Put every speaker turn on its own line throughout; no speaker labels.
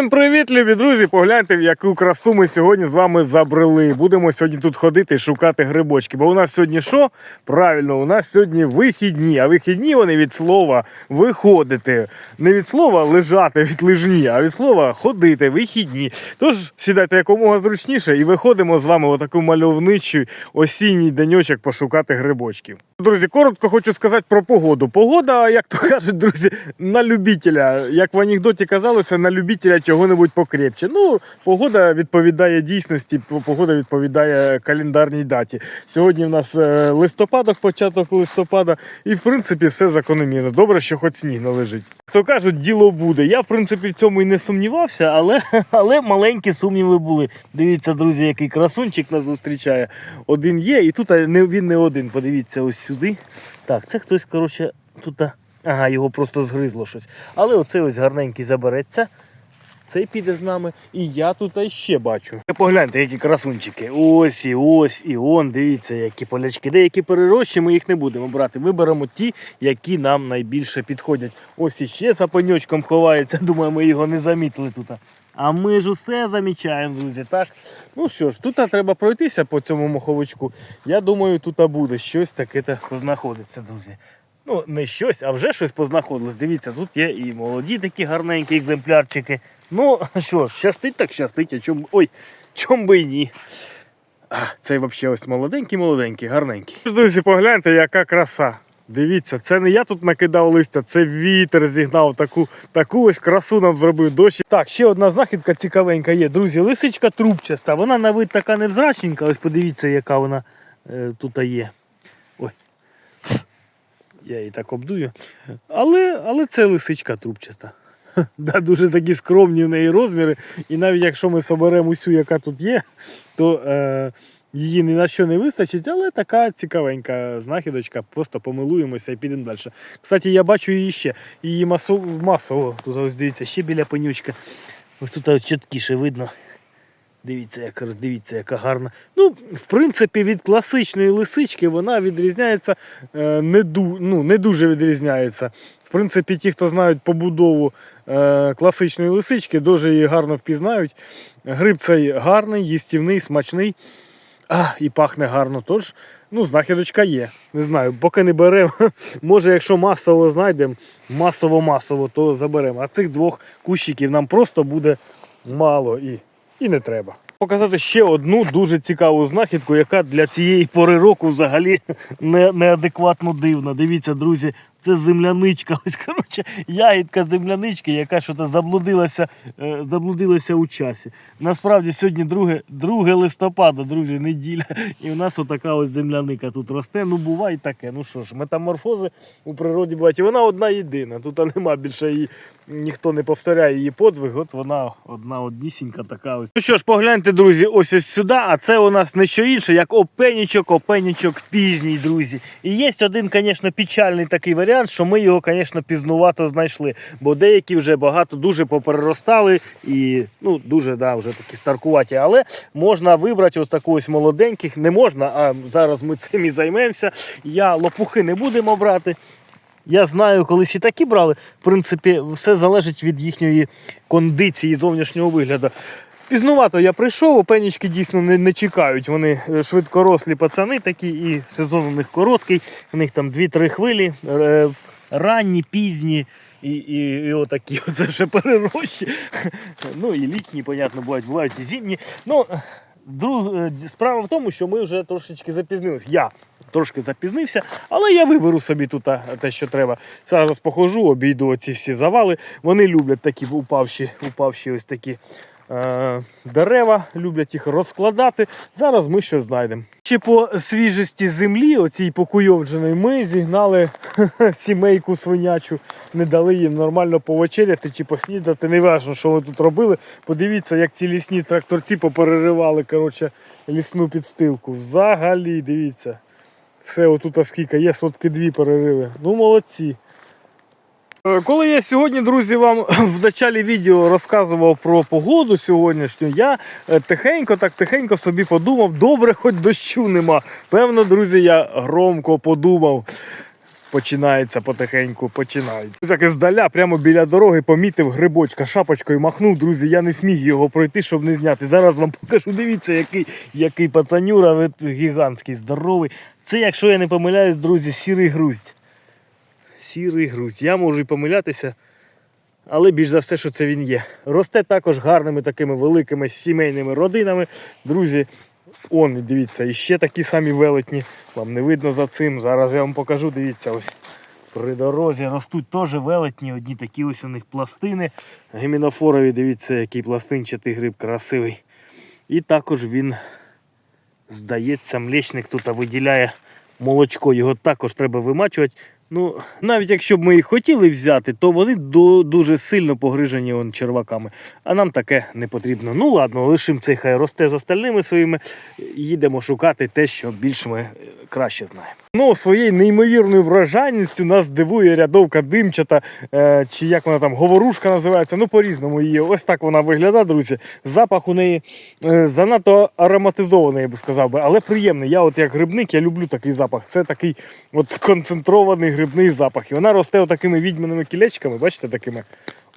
Всім привіт, любі друзі! Погляньте, в яку красу ми сьогодні з вами забрели. Будемо сьогодні тут ходити і шукати грибочки. Бо у нас сьогодні що? Правильно, у нас сьогодні вихідні. А вихідні вони від слова виходити. Не від слова лежати від лижні, а від слова ходити, вихідні. Тож сідайте якомога зручніше і виходимо з вами в таку мальовничу осінній деньочок пошукати грибочків. Друзі, коротко хочу сказати про погоду. Погода, як то кажуть, друзі, на любителя. Як в анекдоті казалося, на любителя чого-небудь покрепче. Ну, погода відповідає дійсності, погода відповідає календарній даті. Сьогодні в нас е, листопадок, початок листопада, і в принципі все закономірно. Добре, що хоч сніг не Хто кажуть, діло буде. Я в принципі в цьому і не сумнівався, але, але маленькі сумніви були. Дивіться, друзі, який красунчик нас зустрічає. Один є, і тут він не один. Подивіться ось сюди. Так, це хтось, коротше, тут. Ага, його просто згризло щось. Але оцей ось гарненький забереться. Цей піде з нами. І я тут ще бачу. Погляньте, які красунчики. Ось і ось і он. Дивіться, які полячки. Деякі перерощі, ми їх не будемо брати. Виберемо ті, які нам найбільше підходять. Ось іще за пеньочком ховається. Думаю, ми його не замітили тут. А ми ж усе замічаємо, друзі. Так? Ну що ж, тут треба пройтися по цьому моховичку. Я думаю, тут буде щось таке знаходиться, друзі. Ну, не щось, а вже щось познаходилось. Дивіться, тут є і молоді такі гарненькі екземплярчики. Ну, що щастить так щастить, а чом. Ой, чом би і ні. А, цей взагалі ось молоденький, молоденький, гарненький. Друзі, погляньте, яка краса. Дивіться, це не я тут накидав листя, це вітер зігнав таку, таку ось красу нам зробив дощ. Так, ще одна знахідка цікавенька є. Друзі, лисичка трубчаста. Вона на вид така невзрачненька. Ось подивіться, яка вона е, тут є. Ой. Я її так обдую. Але, але це лисичка трубчаста. Да, дуже такі скромні в неї розміри. І навіть якщо ми соберемо усю, яка тут є, то е, її ні на що не вистачить, але така цікавенька знахідочка. Просто помилуємося і підемо далі. Кстати, я бачу її ще. Її масово, масово тут ось дивіться, ще біля пенючка. Ось тут чіткіше видно. Дивіться, яка роздивіться, яка гарна. Ну, в принципі, від класичної лисички вона відрізняється е, не, ду, ну, не дуже відрізняється. В принципі, ті, хто знають побудову е, класичної лисички, дуже її гарно впізнають. Гриб цей гарний, їстівний, смачний. А, і пахне гарно. Тож, ну, знахідочка є. Не знаю, поки не беремо. Може, якщо масово знайдемо, масово-масово, то заберемо. А цих двох кущиків нам просто буде мало і, і не треба. Показати ще одну дуже цікаву знахідку, яка для цієї пори року взагалі не, неадекватно дивна. Дивіться, друзі, це земляничка. Ось коротше, ягідка землянички, яка що-то заблудилася, е, заблудилася у часі. Насправді сьогодні 2, 2 листопада, друзі, неділя. І в нас отака ось земляника тут росте. Ну буває таке. Ну що ж, метаморфози у природі бувають. І вона одна єдина. Тут нема більше її, ніхто не повторяє її подвиг. От вона одна однісінька така ось. Ну що ж, погляньте, друзі, ось ось сюди. А це у нас не що інше, як опенічок, опенічок пізній, друзі. І є один, звісно, печальний такий варіант, що ми його, звісно, пізнувато знайшли. Бо деякі вже багато дуже попереростали і ну, дуже да, вже такі старкуваті. Але можна вибрати ось таку ось молоденьких. Не можна, а зараз ми цим і займемося. Я лопухи не будемо брати. Я знаю, колись і такі брали. В принципі, все залежить від їхньої кондиції зовнішнього вигляду. Пізнувато я прийшов, опенічки дійсно не, не чекають. Вони е, швидкорослі пацани такі, і сезон у них короткий. У них там 2-3 хвилі, е, ранні, пізні. І, і, і отакі оце ще перерощі. Ну і літні, понятно, бувають, бувають і зимні. Ну, друг, е, справа в тому, що ми вже трошечки запізнилися. Я трошки запізнився, але я виберу собі тут те, що треба. Зараз похожу, обійду оці всі завали. Вони люблять такі упавші, упавші ось такі дерева, люблять їх розкладати. Зараз ми щось знайдемо. Ще по свіжості землі, оцій покуйовдженої, ми зігнали сімейку свинячу, не дали їм нормально повечеряти чи поснідати. Не важно, що ви тут робили. Подивіться, як ці лісні тракторці попереривали коротше, лісну підстилку. Взагалі, дивіться. Все, отут скільки є, сотки дві перерили. Ну, молодці. Е, Коли я сьогодні, друзі, вам в началі відео розказував про погоду сьогоднішню, я е, тихенько, так тихенько собі подумав, добре, хоч дощу нема. Певно, друзі, я громко подумав. починається потихеньку, починається. Так і здаля, прямо біля дороги, помітив грибочка, шапочкою махнув, друзі, я не сміг його пройти, щоб не зняти. Зараз вам покажу, дивіться, який, який пацанюра, гігантський, здоровий. Це, якщо я не помиляюсь, друзі, сірий груздь. Сірий груздь. Я можу і помилятися, але більш за все, що це він є. Росте також гарними такими великими сімейними родинами. Друзі, он, дивіться, і ще такі самі велетні. Вам не видно за цим. Зараз я вам покажу, дивіться, ось при дорозі ростуть теж велетні, одні такі ось у них пластини. Гемінофорові, дивіться, який пластинчатий гриб красивий. І також він, здається, млечник тут виділяє молочко. Його також треба вимачувати. Ну, навіть якщо б ми їх хотіли взяти, то вони до, дуже сильно погрижені он, черваками. А нам таке не потрібно. Ну ладно, лишимо цей хай росте з остальними своїми. Їдемо шукати те, що більш ми е, краще знаємо. Ну, своєю неймовірною вражальністю нас дивує рядовка димчата, е, чи як вона там, говорушка називається. Ну, по-різному її. Ось так вона виглядає, друзі. Запах у неї е, занадто ароматизований, я би сказав би, але приємний. Я от як грибник, я люблю такий запах. Це такий от концентрований грибний запах. І вона росте отакими відьманими кілечками, бачите, такими.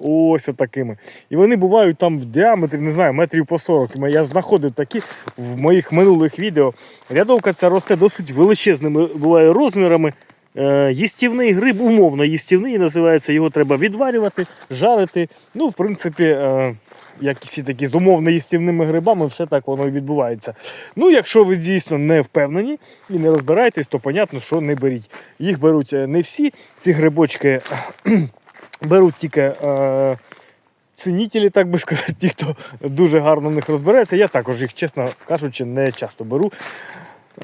Ось отакими. І вони бувають там в діаметрі, не знаю, метрів по 40. Я знаходив такі в моїх минулих відео. Рядовка ця росте досить величезними буває розмірами. Е, їстівний гриб, умовно їстівний називається, його треба відварювати, жарити. Ну, в принципі, е, як всі такі з умовно їстівними грибами, все так воно і відбувається. Ну, якщо ви дійсно не впевнені і не розбираєтесь, то понятно, що не беріть. Їх беруть е, не всі, ці грибочки беруть тільки. Е, Цінітелі, так би сказати, ті, хто дуже гарно в них розбирається. Я також їх, чесно кажучи, не часто беру.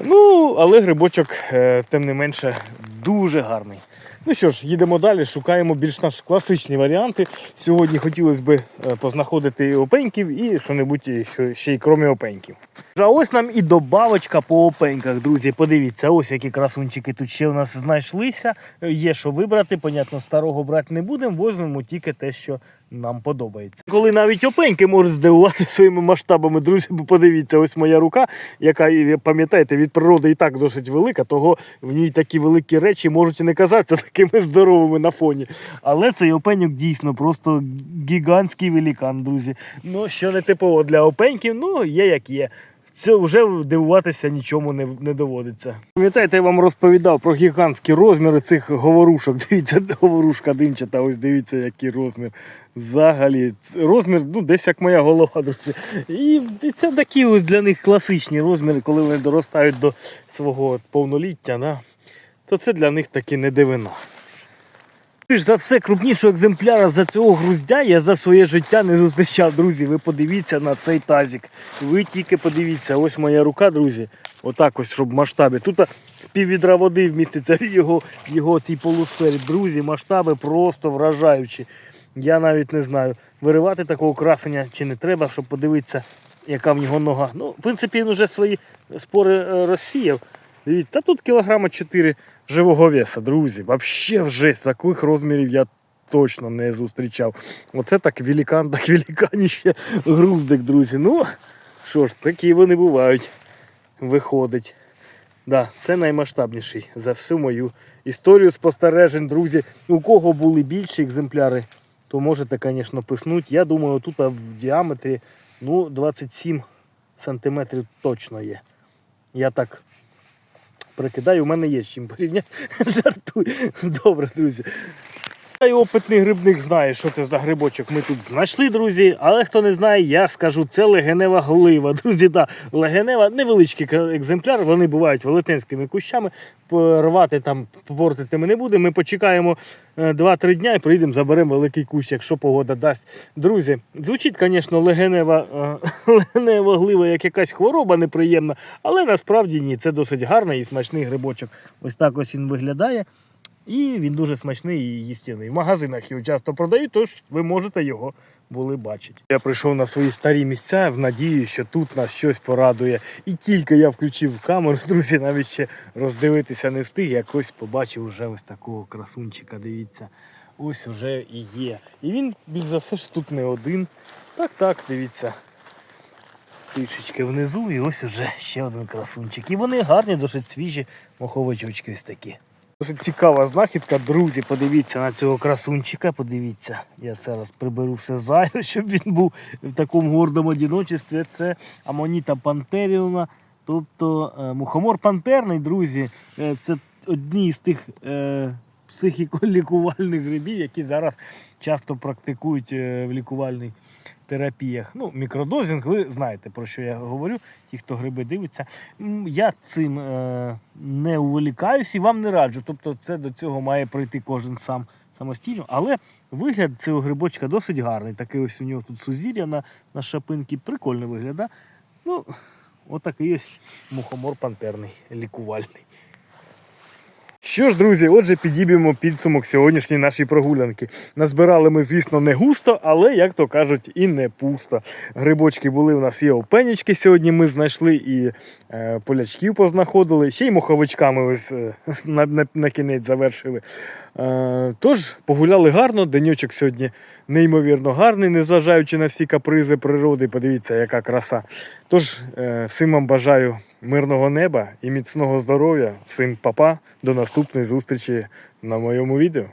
Ну, але грибочок, е, тим не менше, дуже гарний. Ну що ж, їдемо далі, шукаємо більш наш класичні варіанти. Сьогодні хотілося б познаходити і опеньків, і що-небудь що ще й крім опеньків. А ось нам і добавочка по опеньках, друзі. Подивіться, ось які красунчики тут ще у нас знайшлися. Є що вибрати, понятно, старого брати не будемо, возьмемо тільки те, що нам подобається. Коли навіть опеньки можуть здивувати своїми масштабами, друзі, бо подивіться, ось моя рука, яка, пам'ятаєте, від природи і так досить велика, того в ній такі великі речі можуть і не казатися такими здоровими на фоні. Але цей опеньок дійсно просто гігантський велікан, друзі. Ну, що не типово для опеньків, ну є як є. Це вже дивуватися нічому не, не доводиться. Пам'ятаєте, я вам розповідав про гігантські розміри цих говорушок. Дивіться, говорушка димчата, ось дивіться, який розмір. Взагалі, розмір ну, десь як моя голова, друзі. І, це такі ось для них класичні розміри, коли вони доростають до свого повноліття, да? то це для них таки не дивина. За все, крупнішого екземпляра за цього груздя я за своє життя не зустрічав, друзі. Ви подивіться на цей тазик. Ви тільки подивіться, ось моя рука, друзі. Отак ось, щоб в масштабі. Тут піввідра води вміститься в його, його цій полусфері. Друзі, масштаби просто вражаючі. Я навіть не знаю, виривати такого красення чи не треба, щоб подивитися, яка в нього нога. Ну, в принципі, він вже свої спори е, розсіяв. Та тут кілограма 4 живого веса, друзі. Вообще вже таких розмірів я точно не зустрічав. Оце так великан, так великаніще груздик, друзі. Ну, що ж, такі вони бувають. Виходить. Да, це наймасштабніший за всю мою історію спостережень, друзі. У кого були більші екземпляри, то можете, звісно, писнути. Я думаю, тут в діаметрі ну, 27 сантиметрів точно є. Я так прикидаю, у мене є з чим порівняти. Жартую. Добре, друзі. Й опитний грибник знає, що це за грибочок ми тут знайшли, друзі. Але хто не знає, я скажу, це легенева глива. Друзі, да, легенева, невеличкий екземпляр, вони бувають велетенськими кущами. Рвати там, портити ми не будемо. Ми почекаємо е, 2-3 дня і приїдемо, заберемо великий кущ, якщо погода дасть. Друзі, звучить, звісно, легенева, е, легенева глива, як якась хвороба неприємна, але насправді ні. Це досить гарний і смачний грибочок. Ось так ось він виглядає. І він дуже смачний і їстівний. В магазинах його часто продають, тож ви можете його були бачити. Я прийшов на свої старі місця в надії, що тут нас щось порадує. І тільки я включив камеру, друзі, навіть ще роздивитися не встиг, як ось побачив вже ось такого красунчика. Дивіться, ось уже і є. І він більш за все ж тут не один. Так, так, дивіться. Трішечки внизу, і ось уже ще один красунчик. І вони гарні, досить свіжі моховичочки ось такі. Досить цікава знахідка, друзі. Подивіться на цього красунчика. Подивіться, я зараз приберу все зайве, щоб він був в такому гордому одіночестві. Це Амоніта пантеріуна, тобто е, мухомор пантерний, друзі. Е, це одні з тих е, психіко-лікувальних грибів, які зараз часто практикують е, в лікувальних терапіях. Ну, мікродозінг, ви знаєте про що я говорю, ті, хто гриби дивиться. Я цим е, не уволікаюсь і вам не раджу. Тобто, це до цього має прийти кожен сам самостійно. Але вигляд цього грибочка досить гарний. Такий ось у нього тут сузір'я на, на шапинці. Прикольно виглядає. Ну, отакий ось мухомор пантерний, лікувальний. Що ж, друзі, отже, підіб'ємо підсумок сьогоднішньої нашої прогулянки. Назбирали ми, звісно, не густо, але, як то кажуть, і не пусто. Грибочки були у нас і опенічки сьогодні ми знайшли, і е, полячків познаходили, ще й муховичками ось е, на, на, на кінець завершили. Е, тож, погуляли гарно, денечок сьогодні неймовірно гарний, незважаючи на всі капризи природи. Подивіться, яка краса. Тож, е, всім вам бажаю мирного неба і міцного здоров'я. Всім папа. До наступної зустрічі на моєму відео.